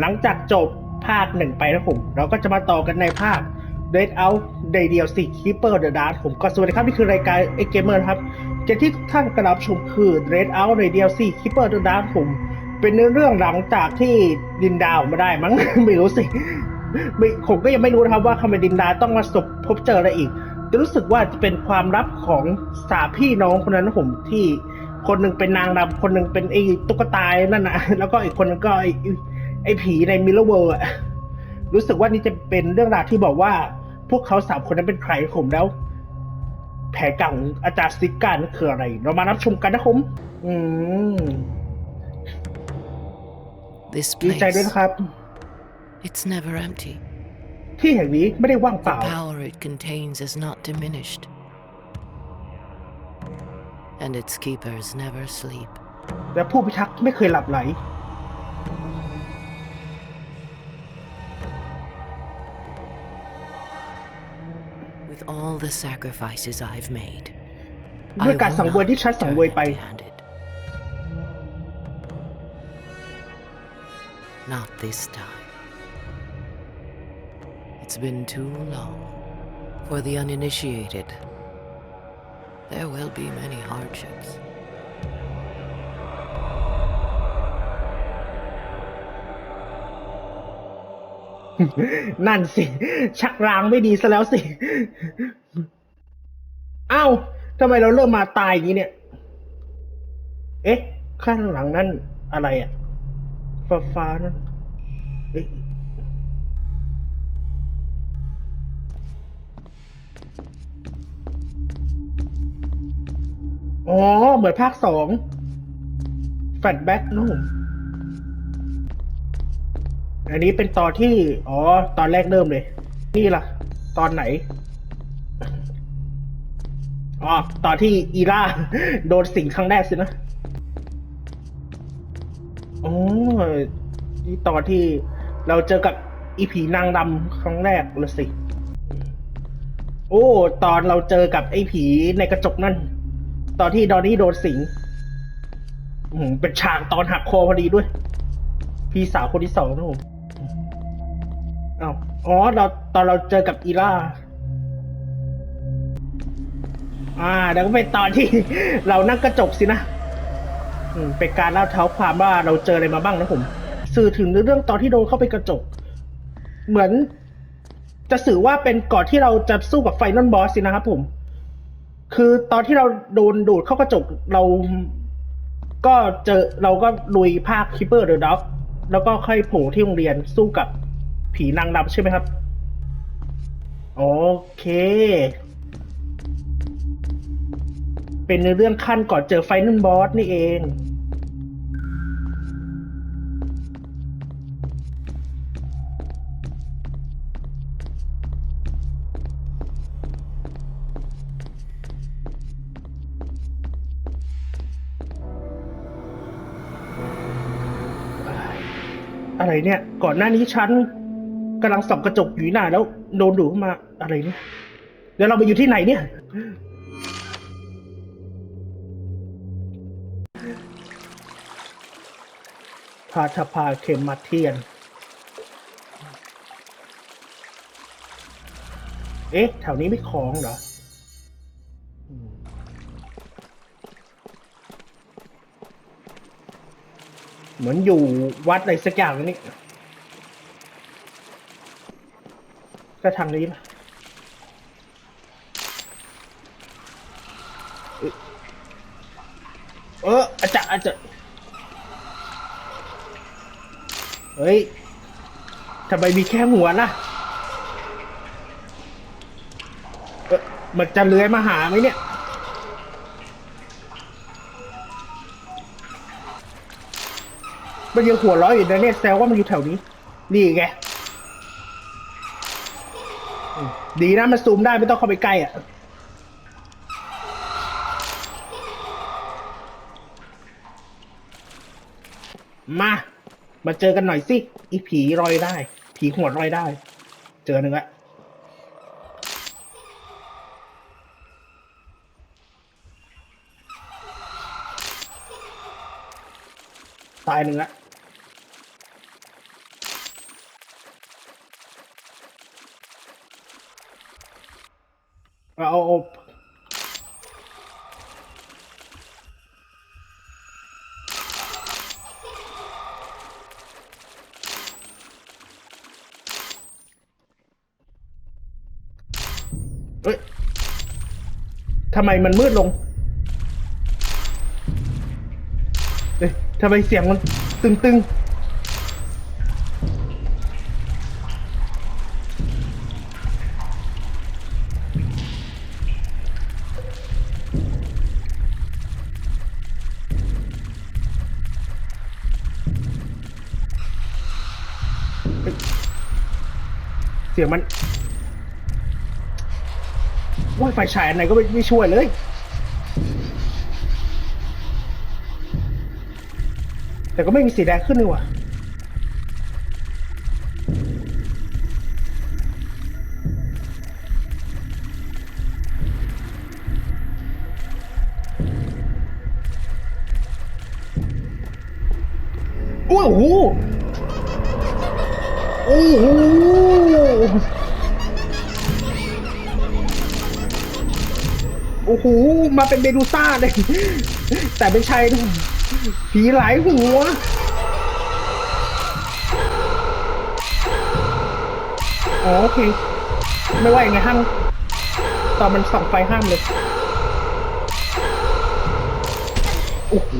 หลังจากจบภาคหนึ่งไปนะผม เราก็จะมาต่อกันในภาค Red Out Day เดียวสิ Keeper the Dark ผมก็สวัสดีครับ นี่คือรายการ X Gamer นะครับเกมที่ทุกท่านกำลังชมคือ Red Out Day เดียวสิ Keeper the Dark ผม เป็นเนื้อเรื่องหลังจากที่ดินดาวมาได้มั้ง ไม่รู้สิมผมก็ยังไม่รู้นะครับว่าทำไมดินดาต้องมาสบพบเจออะไรอีก แต่รู้สึกว่าจะเป็นความลับของสาพี่น้องคนนั้นผมที่ คนหนึ่งเป็นนางรำคนหนึ่งเป็นไอ้ตุ๊กตานั่นนะแล้วก็อีกคนหนึงก็ไอ้ไอ้ผีในมิลเลอร์เวิร์อะรู้สึกว่านี่จะเป็นเรื่องราวที่บอกว่า พวกเขาสามคนนั้นเป็นใครผมแล้ว แผนการของอาจารย์สติกการนั่นคืออะไร เรามารับชมกันนะผมอืม This ดีใจด้วย place, นะครับ it's never empty. ที่แห่งนี้ไม่ได้ว่างเป The ล่า power it contains is not diminished. And its keepers never sleep. และผู้พิทักษ์ไม่เคยหลับไหล With all the sacrifices I've made, ด้วยการสังเวยที่ฉันสังเวยไป handed. Not this time. It's been too long. For the uninitiated, there will be many hardships. นั่นสิ ชักรางไม่ดีซะแล้วสิเอ้าทำไมเราเริ่มมาตายอย่างนี้เนี่ย เอ๊ะ ข้างหลังนั่นอะไรอะฟ้าฟ้านั่น อ๋อ เหมือนภาคสองแฟลชแบ็กนู่นอันนี้เป็นตอนที่ อ๋อ ตอนแรกเริ่มเลย นี่ล่ะ ตอนไหน อ๋อ ตอนที่อีล่า โดนสิงครั้งแรกสินะอ๋อนี่ตอนที่เราเจอกับอีผีนางดำครั้งแรกละสิ โอ้ ตอนเราเจอกับไอ้ผีในกระจกนั่น ตอนที่ดอนนี่โดนสิงอืมเป็นฉากตอนหักคอพอดีด้วย พี่สาวคนที่สองนะผมอ้าวอ๋อเราตอนเราเจอกับอีล่า อ่าแล้วก็เป็นตอนที่ เรานั่งกระจกสินะอืมเป็นการเล่าเท้าความว่าเราเจออะไรมาบ้างนะผม สื่อถึงเรื่องตอนที่โดนเข้าไปกระจก เหมือน จะสื่อว่าเป็นก่อนที่เราจะสู้กับไฟนอลบอสสินะครับผม คือตอนที่เราโดนดูดเข้ากระจกเรา ก็เจอเราก็ลุยภาคคิปเปอร์เดอะด็อกแล้วก็ค่อยโผล่ที่โรงเรียนสู้กับผีนางรำใช่ไหมครับ โอเค เป็นในเรื่องขั้นก่อนเจอไฟนอลบอสนี่เอง อะไรเนี่ย ก่อนหน้านี้ฉันกำลังส่องกระจกอยู่หน้าแล้วโดนดูเข้ามาอะไรเนี่ยเดี๋ยวเราไปอยู่ที่ไหนเนี่ย พาทพาเข็มมาเทียน เอ๊ะ แถวนี้ไม่คลองเหรอ เหมือนอยู่วัดอะไรสักอย่างนี่ก็ทางนี้นะเอออาจารย์อาจารย์เฮ้ยทำไมมีแค่หัวล่ะเอ๊ะมันจะเลื้อยมาหาไหมเนี่ย มันยังหัวร้อยอยู่นะเนี่ยแซวว่ามันอยู่แถวนี้ นี่ไง ดีนะมันซูมได้ไม่ต้องเข้าไปใกล้อะ มา มาเจอกันหน่อยสิ อีผีรอยได้ ผีหัวรอยได้ เจอหนึ่งละตายหนึ่งละ เอาเอาเอาเอ้ยทำไมมันมืดลง เอ้ยทำไมเสียงมันตึงๆ เสียงมันว่าไฟฉายอันไหนก็ไม่ไม่ช่วยเลย แต่ก็ไม่มีสีแดงขึ้นเลยว่ะ มาเป็นเบดูซ่าเลย แต่ไม่ใช่นะผีหลายหัว อ๋อโอเค ไม่ว่าอย่างไงห้ามตอนมันส่องไฟห้ามเลย โอ้โห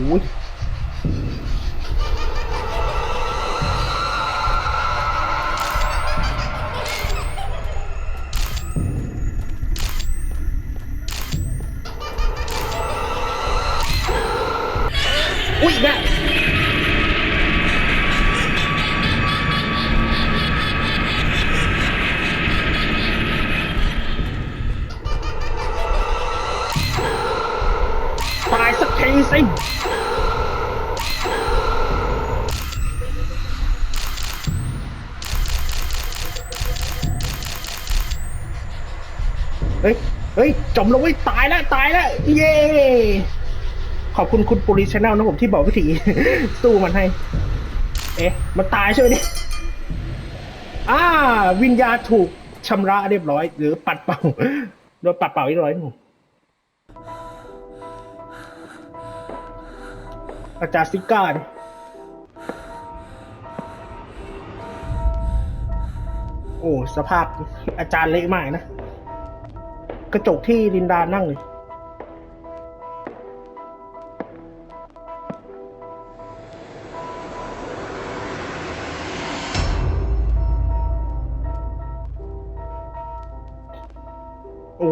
ทีสิเฮ้ย เฮ้ย จมลงไว้ตายแล้ว ตายแล้ว เย้ ขอบคุณคุณปุริชแนลนะผมที่บอกวิธีสู้มันให้ เอ๊ะ มันตายใช่ไหมเนี่ยอ่า วิญญาณถูกชำระเรียบร้อย หรือปัดเป่า โดนปัดเป่าเรียบร้อยหน อาจารย์ซิก้าเนี่ยโอ้สภาพอาจารย์เละมากนะ กระจกที่ลินดานั่งเลยโอ้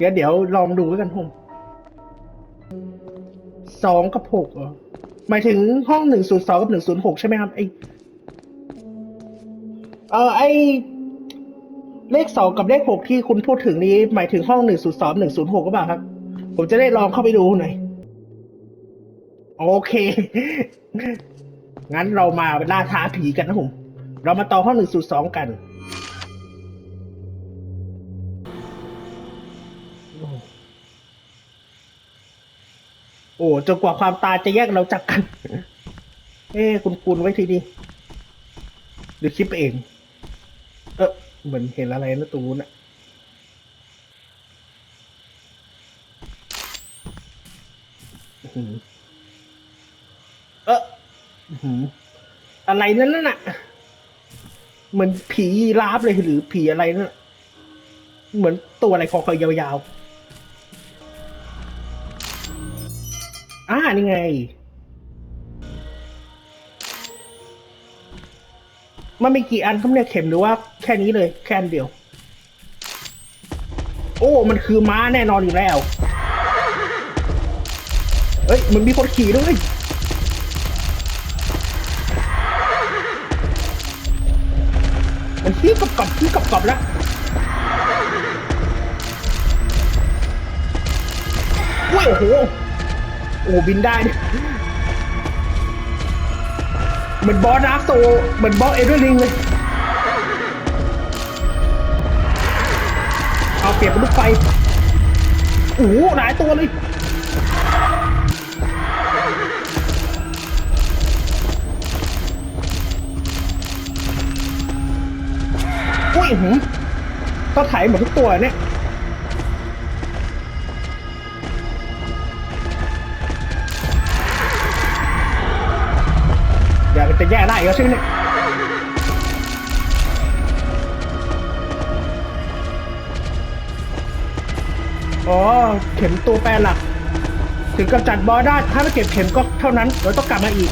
งั้นเดี๋ยวลองดูแล้วกันผม สองกับหกเหรอหมายถึงห้องหนึ่งศูนย์สองกับหนึ่งศูนย์หกใช่ไหมครับไอเออไอเลขสองกับเลขหกที่คุณพูดถึงนี้ หมายถึงห้องหนึ่งศูนย์สองหนึ่งศูนย์หกก็เปล่าครับ ผมจะได้ลองเข้าไปดูหน่อย โอเค งั้นเรามาล่าท้าผีกันนะผม เรามาต่อห้องหนึ่งศูนย์สองกัน อ้จนกว่าความตายจะแยกเราจากกัน เอ้คุณคุณไว้ทีดีหรือคิดไปเอง เออเหมือนเห็นอะไรนะตูนอะอื้อหือเอออื้ออะไรนั่นน่ะ เหมือนผียีราฟเลยหรือผีอะไรนั่น เหมือนตัวอะไรคอคอยยาวๆ นี่ไง มันมีกี่อันครับเนี่ยเข็มหรือว่าแค่นี้เลย แค่นเดียว โอ้ มันคือม้าแน่นอนอยู่แล้ว เอ้ย มันมีคนขี่ด้วยมันขี้กับกับขี้กับกับแล้วโอ้ยโอ้โห โอ้บินได้เนี่ยเหมือนบอสนาร์คโซเหมือนบอสเอเดอร์ลิงเลย เอาเปรียบเป็นลูกไฟโอ้โหหลายตัวเลยอุ้ยหืมต้องถ่ายหมดทุกตัวเนี่ย จะแยกได้แล้วใช่ไหมเนี่อ๋อ เข็มตัวแปรหลัก ถึงกำจัดบอสได้ ถ้าไม่เก็บเข็มก็เท่านั้น เราต้องกลับมาอีก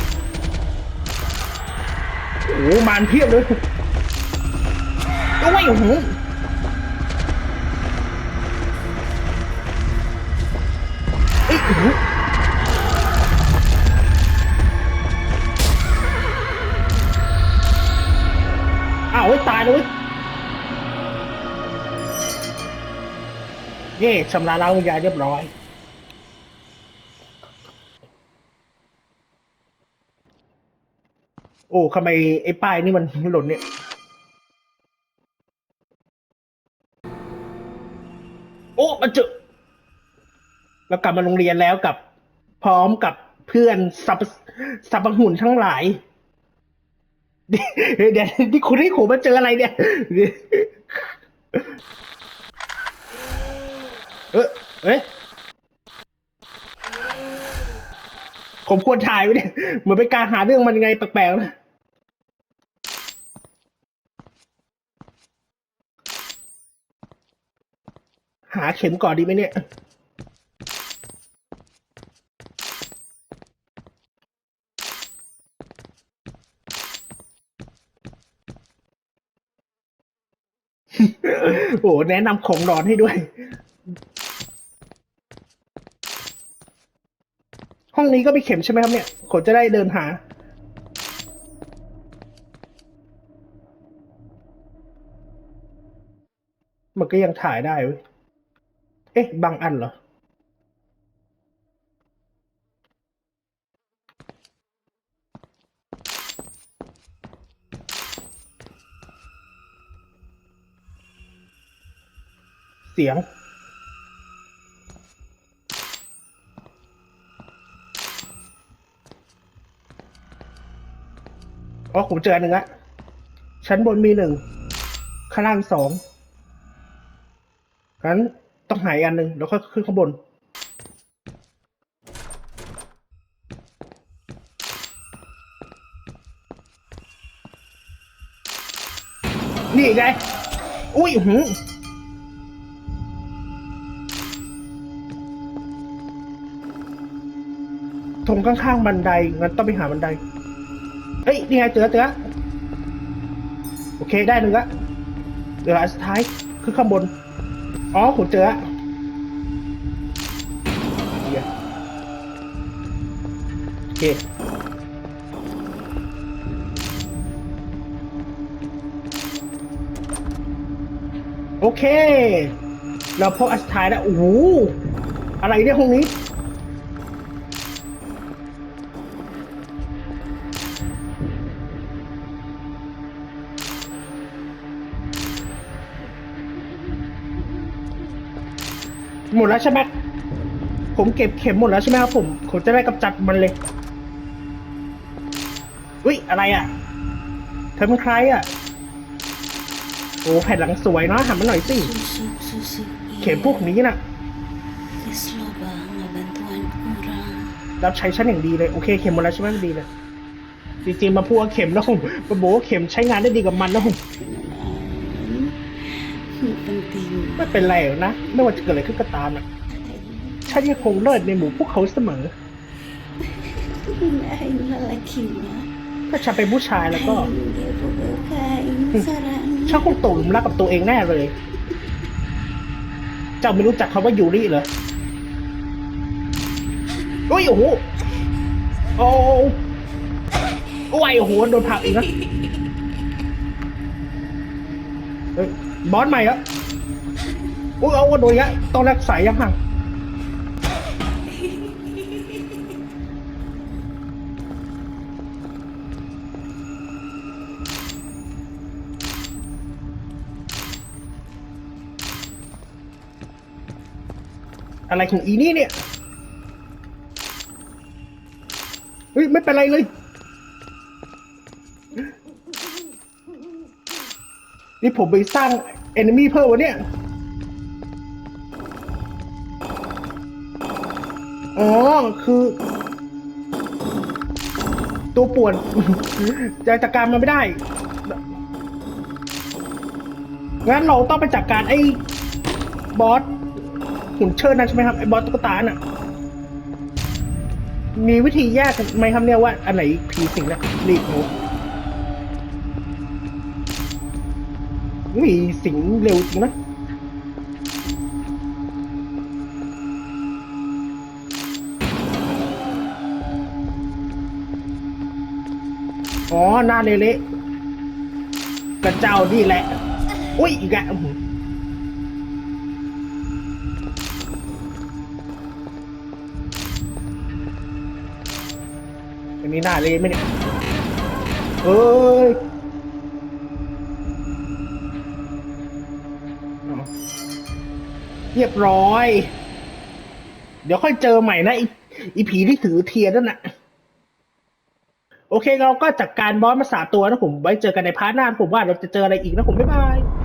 โอ้มานเพียบเลยโอ้ยโอ้โห เย่ชำระล้างวิญญาณเรียบร้อย โอ้ทำไมไอ้ป้ายนี่มันหล่นเนี่ย โอ้มันเจอแล้วกลับมาโรงเรียนแล้วกับ พร้อมกับเพื่อนสับสับหุ่นทั้งหลายเดี๋ยวเดี๋ยวนี่คุณให้ผมมาเจออะไรเนี่ย เออเอ้ยผมควรถ่ายไว้เนี่ยเหมือนเป็นการหาเรื่องมันยังไงแปลกๆนะหาเข็มก่อนดีไหมเนี่ยโอ้แนะนำของร้อนให้ด้วย ห้องนี้ก็มีเข็มใช่ไหมครับเนี่ยผมจะได้เดินหา มันก็ยังถ่ายได้เว้ย เอ๊ะ บางอันเหรอ เสียง อ๋อผมเจออันหนึ่งละชั้นบนมีหนึ่งข้างล่างสองงั้นต้องหายอันหนึ่งแล้วค่อยขึ้นข้างบน นี่ไง อุ้ยหือตรงข้างๆบันไดงั้นต้องไปหาบันได เฮ้ย นี่ไงเจอเจอโอเคได้หนึ่งละเหลืออัสุดท้ายคือข้างบน อ๋อผมเจอละเหี้ยโอเคโอเค เราพบอันสุดท้ายแล้ว โอ้โห อะไรเนี่ยห้องนี้ หมดแล้วใช่ไหมผมเก็บเข็มหมดแล้วใช่ไหมครับผมผมจะได้กำจัดมันเลยอุ้ยอะไรอะเธอเป็นใครอะโอ้แผ่นหลังสวยเนาะหันมาหน่อยสิเข็มพวกนี้น่ะรับใช้ชั้นอย่างดีเลยโอเคเข็มหมดแล้วใช่ไหมดีเลยจริงๆมาพูดว่าเข็มนะผมมาบอกว่าเข็มใช้งานได้ดีกับมันนะผม Ang penting ไม่เป็นไรหรอกนะ ไม่ว่าจะเกิดอะไรขึ้นก็ตามอะฉันยังคงเลิศในหมู่พวกเขาเสมอ ay lalaki na. ถ้าฉันเป็นผู้ชายแล้วก็ Ay, hindi ko kakain sarang. ฉันคงตกหลุมรักกับตัวเองแน่เลย เจ้าไม่รู้จักคำว่ายูริเหรอโอ้ยโอ้โหโอ้โอ้ยโอ้โหโดนผลักอีกนะเฮ้ย บอสใหม่แล้วโอ้ยเอาโดนอีกแล้วต้องรักษายังห่างอะไรของอีนี่เนี่ย เฮ้ย ไม่เป็นไรเลย นี่ผมไปสร้างเอนมี่เพิ่มวะเนี่ยอ๋อ คือ ตัวป่วนจะจัดการมันไม่ได้ งั้นเราต้องไปจัดการไอ้บอสหุ่นเชิดนั่นใช่ไหมครับ ไอ้บอสตุ๊กตาน่ะ มีวิธีแยกไหมครับเนี่ยว่า อันไหนผีสิงนะรีบหนู มีสิงเร็วจริงนะอ๋อหน้าเละๆกระเจ้านี่แหละ อุ้ยอีกแล้วอันนี้หน้าเละไหมเนี่ยเอ้ย เรียบร้อย เดี๋ยวค่อยเจอใหม่นะไอ้ไอีผีที่ถือเทียนนั่นนะโอเคเราก็จัดการบอสมาสาตัวนะผมไว้เจอกันในพาร์ทหน้าผมว่าเราจะเจออะไรอีกนะผมบ๊ายบาย